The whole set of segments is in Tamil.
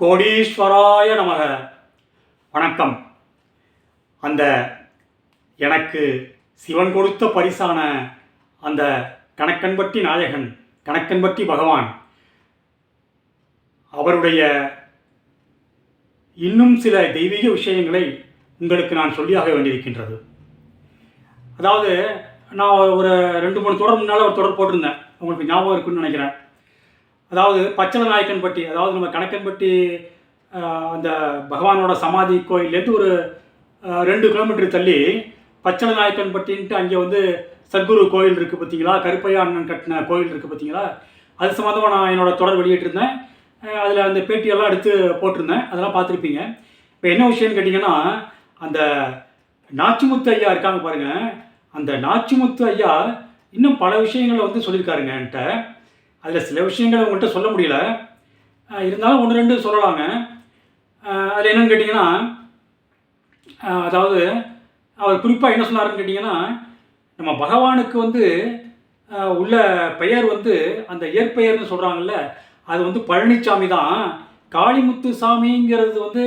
கோடீஸ்வராய நமக. வணக்கம். அந்த எனக்கு சிவன் கொடுத்த பரிசான அந்த கணக்கன்பட்டி நாயகன் கணக்கன்பட்டி பகவான் அவருடைய இன்னும் சில தெய்வீக விஷயங்களை உங்களுக்கு நான் சொல்லியாக வேண்டியிருக்கின்றது. அதாவது நான் ஒரு ரெண்டு மூணு தொடர் முன்னால் ஒரு தொடர் போட்டிருந்தேன். உங்களுக்கு ஞாபகம் இருக்குன்னு நினைக்கிறேன். அதாவது பச்சன நாயக்கன்பட்டி அதாவது நம்ம கணக்கன்பட்டி அந்த பகவானோட சமாதி கோயிலேருந்து ஒரு ரெண்டு கிலோமீட்டர் தள்ளி பச்சன நாயக்கன்பட்டின்ட்டு அங்கே வந்து சத்குரு கோயில் இருக்குது பார்த்தீங்களா? கருப்பையா அண்ணன் கட்டின கோயில் இருக்குது பார்த்தீங்களா? அது சம்மந்தமாக நான் என்னோடய தொடர் வெளியிட்டிருந்தேன். அதில் அந்த பேட்டியெல்லாம் எடுத்து போட்டிருந்தேன். அதெல்லாம் பார்த்துருப்பீங்க. இப்போ என்ன விஷயம்னு கேட்டிங்கன்னா அந்த நாச்சிமுத்து ஐயா இருக்காங்க பாருங்கள் அந்த நாச்சிமுத்து ஐயா இன்னும் பல விஷயங்களை வந்து சொல்லியிருக்காருங்க என்கிட்ட. அதில் சில விஷயங்களை உங்கள்கிட்ட சொல்ல முடியல. இருந்தாலும் ஒன்று ரெண்டு சொல்லலாங்க. அதில் என்னென்னு கேட்டிங்கன்னா அதாவது அவர் குறிப்பாக என்ன சொன்னார்னு கேட்டிங்கன்னா நம்ம பகவானுக்கு வந்து உள்ள பெயர் வந்து அந்த இயற்பெயர்னு சொல்கிறாங்கல்ல அது வந்து பழனிசாமி தான். காளிமுத்து சாமிங்கிறது வந்து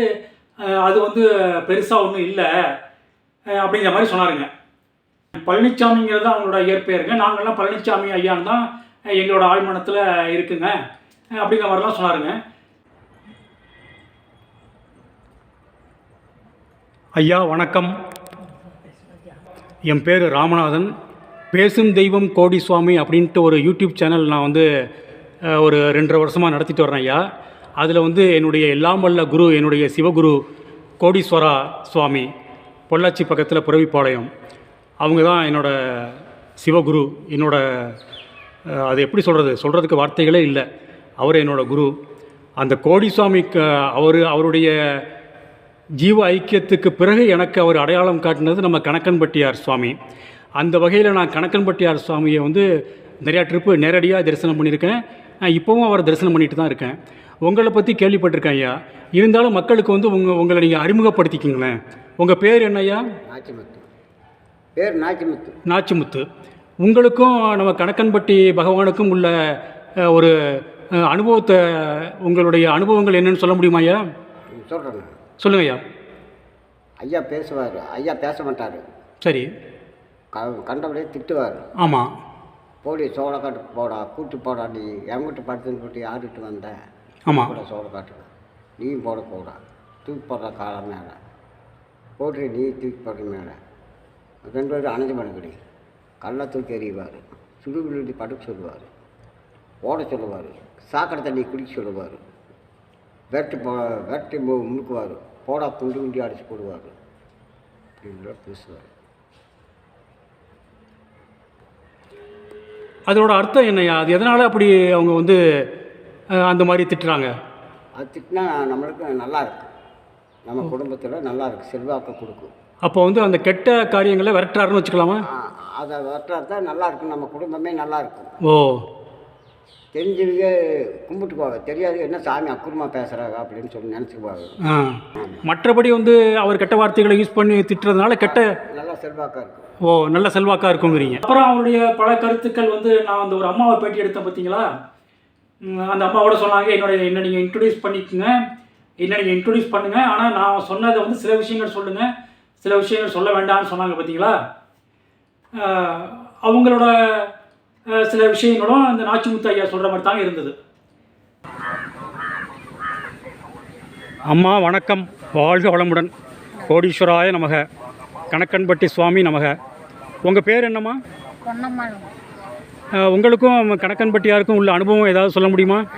அது வந்து பெருசாக ஒன்றும் இல்லை அப்படிங்கிற மாதிரி சொன்னாருங்க. பழனிசாமிங்கிறது தான் அவங்களோட இயற்பெயருங்க. நாங்கள்லாம் பழனிசாமி ஐயான்னு தான் எங்களோட ஆழ்மனத்தில் இருக்குங்க. அப்படிங்கிற மாதிரிலாம் சொன்னாருங்க. ஐயா வணக்கம். என் பேர் ராமநாதன். பேசும் தெய்வம் கோடி சுவாமி அப்படின்ட்டு ஒரு யூடியூப் சேனல் நான் வந்து ஒரு ரெண்டரை வருஷமாக நடத்திட்டு வரேன் ஐயா. அதில் வந்து என்னுடைய எல்லாம் வல்ல குரு என்னுடைய சிவகுரு கோடீஸ்வரா சுவாமி பொள்ளாச்சி பக்கத்தில் புறவிப்பாளையம் அவங்க தான் என்னோடய சிவகுரு என்னோட அது எப்படி சொல்கிறது சொல்கிறதுக்கு வார்த்தைகளே இல்லை. அவர் என்னோட குரு. அந்த கோடிசுவாமி அவர் அவருடைய ஜீவ ஐக்கியத்துக்கு பிறகு எனக்கு அவர் அடையாளம் காட்டினது நம்ம கணக்கன்பட்டியார் சுவாமி. அந்த வகையில் நான் கணக்கன்பட்டியார் சுவாமியை வந்து நிறையா ட்ரிப்பு நேரடியாக தரிசனம் பண்ணியிருக்கேன். நான் இப்போவும் அவர் தரிசனம் பண்ணிட்டு தான் இருக்கேன். உங்களை பற்றி கேள்விப்பட்டிருக்கேன் ஐயா. இருந்தாலும் மக்களுக்கு வந்து உங்கள் உங்களை நீங்கள் அறிமுகப்படுத்திக்கிங்களேன். உங்கள் பேர் என்ன ஐயா நாச்சிமுத்து. பேர் நாச்சிமுத்து. நாச்சிமுத்து. உங்களுக்கும் நம்ம கணக்கன்பட்டி பகவானுக்கும் உள்ள ஒரு அனுபவத்தை உங்களுடைய அனுபவங்கள் என்னன்னு சொல்ல முடியுமா ஐயா? சொல்கிறேன் சொல்லுங்க ஐயா. ஐயா பேசுவார். ஐயா பேச மாட்டார். சரி. க கண்டபடியே திட்டுவார். ஆமாம் போடி சோளக்காட்டுக்கு போடா கூட்டு போடா நீ எங்கிட்ட படுத்துன்னு போட்டு யார்கிட்ட வந்த? ஆமாம் கூட சோளக்காட்டுக்கு. நீயும் போட போடா. தூக்கி போடுற காலம் மேலே. போட்டு நீ தூக்கி போடுற மேலே. ரெண்டு பேரும் அணைஞ்சு மணிக்கடி கல்லை தூக்கி எறிவார். சுடு விழுதி படுக்க சொல்லுவார். ஓட சொல்லுவார். சாக்கடை தண்ணி குடிக்க சொல்லுவார். வெட்டு போ வெட்டி முழுக்குவார் போடா துண்டு குண்டி அடிச்சு போடுவார். இப்படிலாம் பேசுவார். அதோட அர்த்தம் என்னய்யா? அது எதனால் அப்படி அவங்க வந்து அந்த மாதிரி திட்டுறாங்க? அது திட்டினா நம்மளுக்கு நல்லா இருக்கு. நம்ம குடும்பத்தில் நல்லா இருக்கு. செல்வாக்கு கொடுக்கும். அப்போ வந்து அந்த கெட்ட காரியங்களை விரட்டுறாருன்னு வச்சுக்கலாமா? அதை வெட்டுறதான் நல்லா இருக்கும் நம்ம குடும்பமே நல்லா இருக்கும் ஓ. தெரிஞ்சவங்க கும்பிட்டு போவாங்க தெரியாது என்ன சாமி அக்குறமாக பேசுகிறாங்க அப்படின்னு சொல்லி நினச்சிக்குவாங்க. ஆ. மற்றபடி வந்து அவர் கெட்ட வார்த்தைகளை யூஸ் பண்ணி திட்டுறதுனால கெட்ட நல்லா செல்வாக்காக இருக்கும். ஓ நல்ல செல்வாக்கா இருக்குங்கிறீங்க. அப்புறம் அவருடைய பல கருத்துக்கள் வந்து நான் அந்த ஒரு அம்மாவை பேட்டி எடுத்தேன் பார்த்தீங்களா? அந்த அம்மாவோட சொன்னாங்க என்னுடைய என்ன நீங்கள் இன்ட்ரடியூஸ் பண்ணிக்கோங்க. என்ன நீங்கள் இன்ட்ரடியூஸ் பண்ணுங்க. ஆனால் நான் சொன்னதை வந்து சில விஷயங்கள் சொல்லுங்கள் சில விஷயங்கள் சொல்ல வேண்டாம்னு சொன்னாங்க பார்த்தீங்களா? அவங்களோட சில விஷயங்களும் அந்த நாச்சிமுத்து ஐயா சொல்கிற மாதிரி தாங்க இருந்தது. அம்மா வணக்கம். வாழ்க வளமுடன். கோடீஸ்வராய நமக. கணக்கன்பட்டி சுவாமி நமக. உங்கள் பேர் என்னம்மா? உங்களுக்கும் கணக்கன்பட்டியாருக்கும் உள்ள அனுபவம் ஏதாவது சொல்ல முடியும்.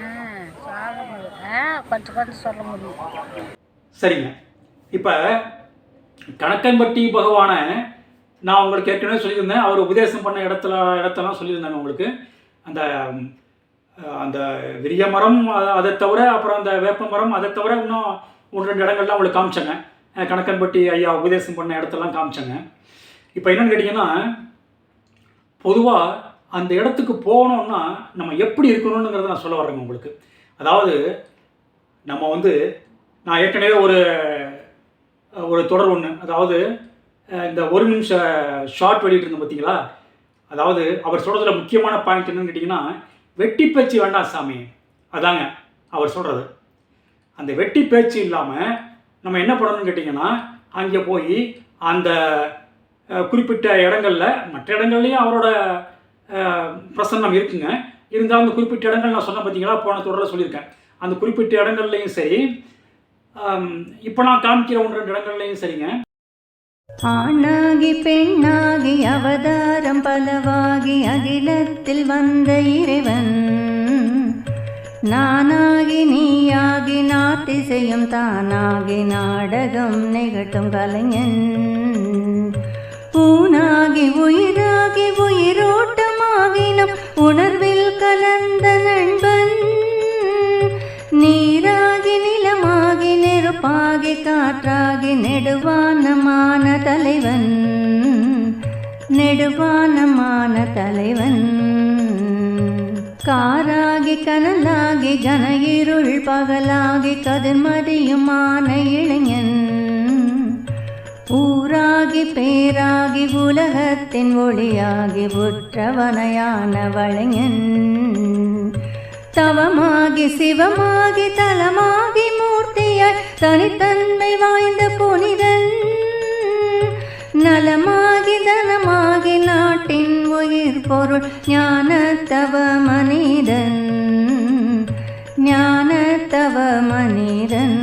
சரிங்க. இப்போ கணக்கன்பட்டி பகவானை நான் உங்களுக்கு ஏற்கனவே சொல்லியிருந்தேன். அவர் உபதேசம் பண்ண இடத்துல இடத்தெல்லாம் சொல்லியிருந்தாங்க உங்களுக்கு. அந்த அந்த விரிய மரம் அதை தவிர அப்புறம் அந்த வேப்ப மரம் அதை தவிர இன்னும் ஒன்று ரெண்டு இடங்கள்லாம் உங்களுக்கு காமிச்சேங்க. கணக்கன்பட்டி ஐயா உபதேசம் பண்ண இடத்தெல்லாம் காமிச்சேங்க. இப்போ என்னென்னு கேட்டிங்கன்னா பொதுவாக அந்த இடத்துக்கு போகணுன்னா நம்ம எப்படி இருக்கணுங்கிறத நான் சொல்ல வர்றேங்க உங்களுக்கு. அதாவது நம்ம வந்து நான் ஏற்கனவே ஒரு ஒரு தொடர் ஒன்று அதாவது இந்த ஒரு நிமிஷம் ஷார்ட் வெளியிட்டிருந்தேன் பார்த்தீங்களா? அதாவது அவர் சொல்கிறதுல முக்கியமான பாயிண்ட் என்னன்னு கேட்டிங்கன்னா வெட்டி பேச்சு வேண்டாம் சாமி. அதாங்க அவர் சொல்கிறது அந்த வெட்டி பேச்சு இல்லாமல் நம்ம என்ன பண்ணணும்னு கேட்டிங்கன்னா அங்கே போய் அந்த குறிப்பிட்ட இடங்களில் மற்ற இடங்கள்லையும் அவரோட பிரசன்னம் இருக்குங்க. இருந்தாலும் அந்த குறிப்பிட்ட இடங்கள் நான் சொன்ன பார்த்தீங்களா? போன தொடரில் சொல்லியிருக்கேன். அந்த குறிப்பிட்ட இடங்கள்லையும் சரி இப்போ நான் காமிக்கிற ஒன்று ரெண்டு இடங்கள்லையும் சரிங்க. ஆணாகி பெண்ணாகி அவதாரம் பலவாகி அகிலத்தில் வந்த இறைவன். நானாகி நீயாகி நாட்டிசையும் தானாகி நாடகம் நிகழ்த்தும் கலைஞன். ஊனாகி உயிராகி உயிரோட்டமாகினம் உணர்வில் கலந்த நண்பன் நெருப்பாகி காற்றாகி நெடுவானமான தலைவன். நெடுவானமான தலைவன். காராகி கனலாகி கன இருள் பகலாகி கதிர்மதியுமான இளைஞன். ஊராகி பேராகி உலகத்தின் ஒளியாகி புற்றவனையான வளைஞன். தவமாகி சிவமாகி தலம் தன்மை வாய்ந்த புனிதன். நலமாகி தனமாகி நாட்டின் உயிர் பொருள் ஞானத்தவ மனிதன் ஞானத்தவ மனிதன்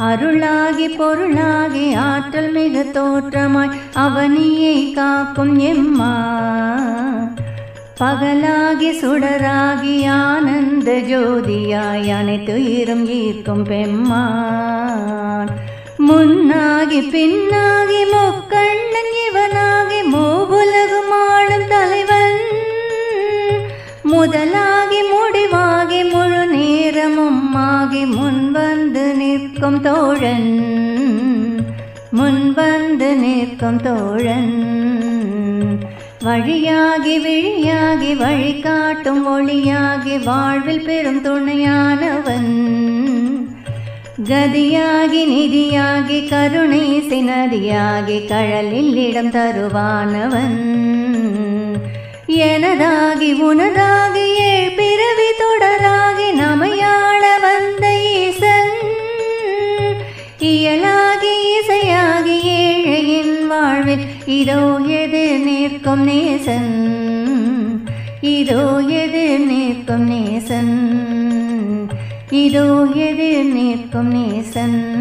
அருளாகி பொருளாகி ஆற்றல் மிக தோற்றமாய் அவனியை காக்கும் எம்மா. பகலாகி சுடராகி ஆனந்த ஜோதியாய் அனைத்துயிரும் ஈர்க்கும் பெம்மான். முன்னாகி பின்னாகி முக்கண்ணன் இவனாகி மூபுலகும் ஆளும் தலைவன். முதலாகி முடிவாகி முழு நேரமும் ஆகி முன்வந்து நிற்கும் தோழன். முன்வந்து நிற்கும் தோழன். வழியாகி விழியாகி வழிகாட்டும் ஒளியாகி வாழ்வில் பெரும் துணையானவன். கதியாகி நிதியாகி கருணை சினதியாகி கழலில் இடம் தருவானவன். எனதாகி உனதாகி ஏழ் பிறவி இதோ எதிர் நிற்கும் நேசன். இதோ எதிர் நிற்கும் நேசன். இதோ எதிர் நிற்கும் நேசன்.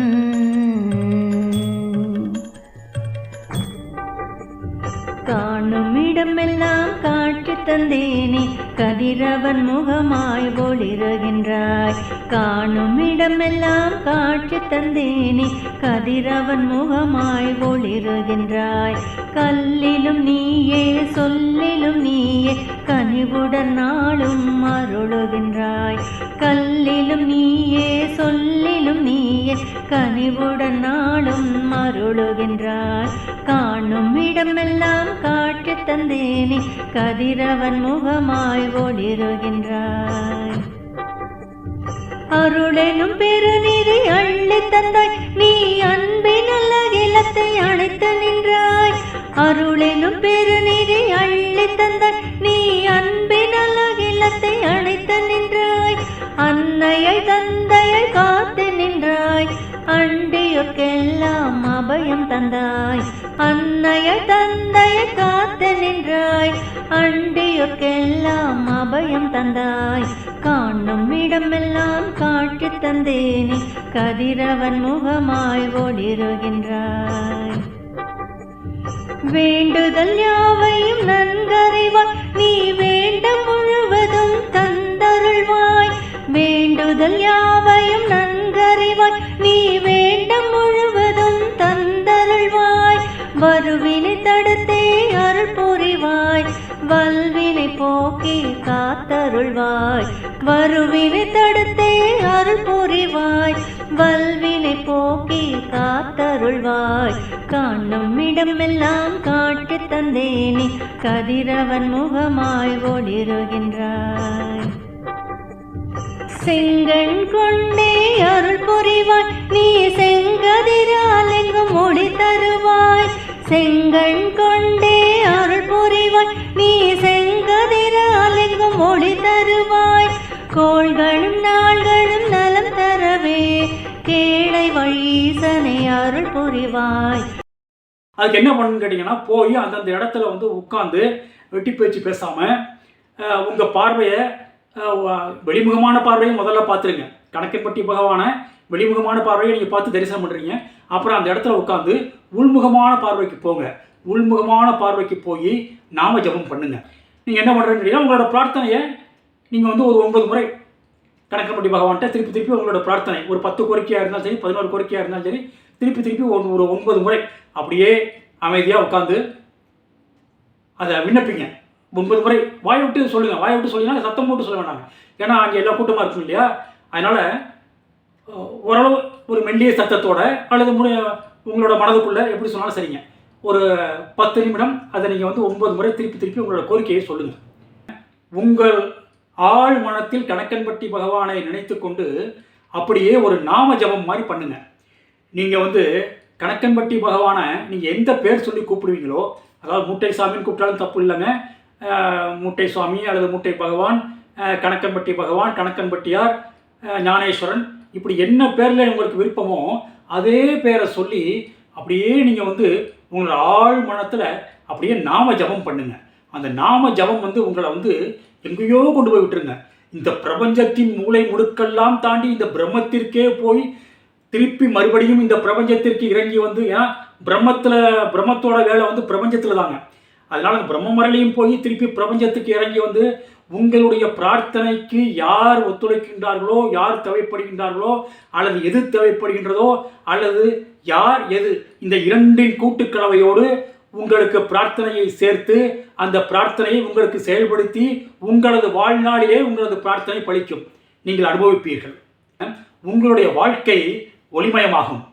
காணும் இடமெல்லாம் காட்சி தந்தேனே. கதிரவன் முகமாய் ஒளிருகின்றாய். காணும் இடமெல்லாம் காட்சி தந்தேனே கதிரவன் முகமாய் ஒளிருகின்றாய். கல்லிலும் நீயே சொல்லிலும் நீயே கனிவுடன் நாளும் அருளுகின்றாய். கல்லிலும் நீயே சொல்லிலும் நீயே கனிவுடன் நாளும் அருளுகின்றாய். காணும் இடமெல்லாம் காட்டு தந்தேனே கதிரவன் முகமாய் ஒளிருகின்றாய். அருளெனும் பெருநிதி அள்ளி தந்தாய். நீ அன்பின் அகிலத்தை அணைத்து நின்றாய். அருளெனும் பெருநிதி அள்ளி தந்தாய். நீ அன்பின் அகிலத்தை அணைத்து நின்றாய். அன்னையை தந்தையை காத்து நின்றாய். அண்டியோர்க்கெல்லாம் அபயம் தந்தாய். அன்னையை தந்தையை காத்து நின்றாய். அண்டியோர்க்கெல்லாம் அபயம் தந்தாய். காணும் இடமெல்லாம் காட்டி தந்தேனே. கதிரவன் முகமாய் ஒளிருகின்றாய் வேண்டுதல் யாவையும் நன்கறிவாய். நீ வேண்ட முழுவதும் தந்தருள்வாய். வேண்டுதல் யாவையும் நன்கறிவாய். நீ அருள் புரிவாய் வல்வினை போக்கி காத்தருள்வாய். வருவினை தடுத்தே அருள் புரிவாய் வல்வினை போக்கி காத்தருள்வாய். காணும் இடமெல்லாம் காட்டு தந்தேனே கதிரவன் முகமாய் ஒளிருகின்றாய். செங்கண் கொண்டே அருள் புரிவாய் நீ செங்கதிரால் எங்கும் ஒளி தருவாய் செங்கண் கொண்டே நீ செங்கதிரால் எங்கும் ஒளி தருவாய். கோள்களும் நாள்களும் நலம் கேளை வழிசனை அருள் புரிவாய். அதுக்கு என்ன பண்ணணும்னு கேட்டிங்கன்னா போய் அந்தந்த இடத்துல வந்து உட்காந்து வெட்டி பேச்சு பேசாமல் உங்கள் பார்வையை வெளிமுகமான பார்வையை முதல்ல பார்த்துருங்க. கணக்கன்பட்டி பகவானை வெளிமுகமான பார்வையை நீங்கள் பார்த்து தரிசனம் பண்ணுறீங்க அப்புறம் அந்த இடத்துல உட்காந்து உள்முகமான பார்வைக்கு போங்க. உள்முகமான பார்வைக்கு போய் நாம ஜெபம் பண்ணுங்க. நீங்கள் என்ன பண்ணுறேன்னு உங்களோட பிரார்த்தனையை நீங்கள் வந்து ஒரு ஒன்பது முறை கணக்கப்பட்டி பகவான்கிட்ட திருப்பி திருப்பி உங்களோட பிரார்த்தனை. ஒரு பத்து கோரிக்கையாக இருந்தாலும் சரி பதினோரு கோரிக்கையாக இருந்தாலும் சரி திருப்பி திருப்பி ஒன் ஒரு ஒன்பது முறை அப்படியே அமைதியாக உட்காந்து அதை விண்ணப்பிங்க. ஒன்பது முறை வாய் விட்டு சொல்லுங்கள் வாய் விட்டு சொல்லிங்கன்னா சத்தம் போட்டு சொல்ல வேண்டாங்க ஏன்னா அங்கே எல்லா கூட்டமாக இருக்கும் இல்லையா? அதனால் ஓரளவு ஒரு மெல்லிய சத்தத்தோட அல்லது உங்களோட மனதுக்குள்ளே எப்படி சொன்னாலும் சரிங்க. ஒரு பத்து நிமிடம் அதை நீங்கள் வந்து ஒன்பது முறை திருப்பி திருப்பி உங்களோட கோரிக்கையை சொல்லுங்கள் உங்கள் ஆழ் மனத்தில் கணக்கன்பட்டி பகவானை நினைத்து கொண்டு அப்படியே ஒரு நாம ஜபம் மாதிரி பண்ணுங்க. நீங்கள் வந்து கணக்கன்பட்டி பகவானை நீங்கள் எந்த பேர் சொல்லி கூப்பிடுவீங்களோ அதாவது மூட்டை சாமின்னு கூப்பிட்டாலும் தப்பு இல்லைங்க. மூட்டை சுவாமி அல்லது மூட்டை பகவான் கணக்கன்பட்டி பகவான் கணக்கன்பட்டியார் ஞானேஸ்வரன் இப்படி என்ன பேரில் உங்களுக்கு விருப்பமோ அதே பேரை சொல்லி அப்படியே நீங்கள் வந்து உங்களோட ஆழ் மனத்தில் அப்படியே நாம ஜபம் பண்ணுங்க. அந்த நாம ஜபம் வந்து உங்களை வந்து எங்கேயோ கொண்டு போய் விட்டுருங்க. இந்த பிரபஞ்சத்தின் மூளை முடுக்கெல்லாம் தாண்டி இந்த பிரம்மத்திற்கே போய் திருப்பி மறுபடியும் இந்த பிரபஞ்சத்திற்கு இறங்கி வந்து ஏன்னா பிரம்மத்தில் பிரம்மத்தோட வேலை வந்து பிரபஞ்சத்தில் தாங்க. அதனால அந்த பிரம்ம மரலையும் போய் திருப்பி பிரபஞ்சத்துக்கு இறங்கி வந்து உங்களுடைய பிரார்த்தனைக்கு யார் ஒத்துழைக்கின்றார்களோ யார் தேவைப்படுகின்றார்களோ அல்லது எது தேவைப்படுகின்றதோ அல்லது யார் எது இந்த இரண்டின் கூட்டுக்கலவையோடு உங்களுக்கு பிரார்த்தனையை சேர்த்து அந்த பிரார்த்தனையை உங்களுக்கு செயல்படுத்தி உங்களது வாழ்நாளிலே உங்களது பிரார்த்தனை பழிக்கும் நீங்கள் அனுபவிப்பீர்கள். உங்களுடைய வாழ்க்கை ஒளிமயமாகும்.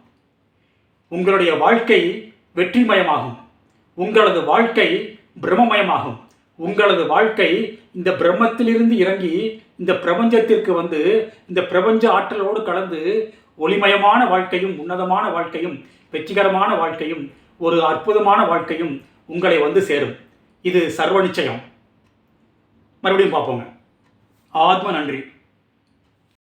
உங்களுடைய வாழ்க்கை வெற்றிமயமாகும். உங்களது வாழ்க்கை பிரம்மமயமாகும். உங்களது வாழ்க்கை இந்த பிரம்மத்திலிருந்து இறங்கி இந்த பிரபஞ்சத்திற்கு வந்து இந்த பிரபஞ்ச ஆற்றலோடு கலந்து ஒளிமயமான வாழ்க்கையும் உன்னதமான வாழ்க்கையும் வெற்றிகரமான வாழ்க்கையும் ஒரு அற்புதமான வாழ்க்கையும் உங்களை வந்து சேரும். இது சர்வ நிச்சயம். மறுபடியும் பார்ப்போங்க. ஆத்ம நன்றி.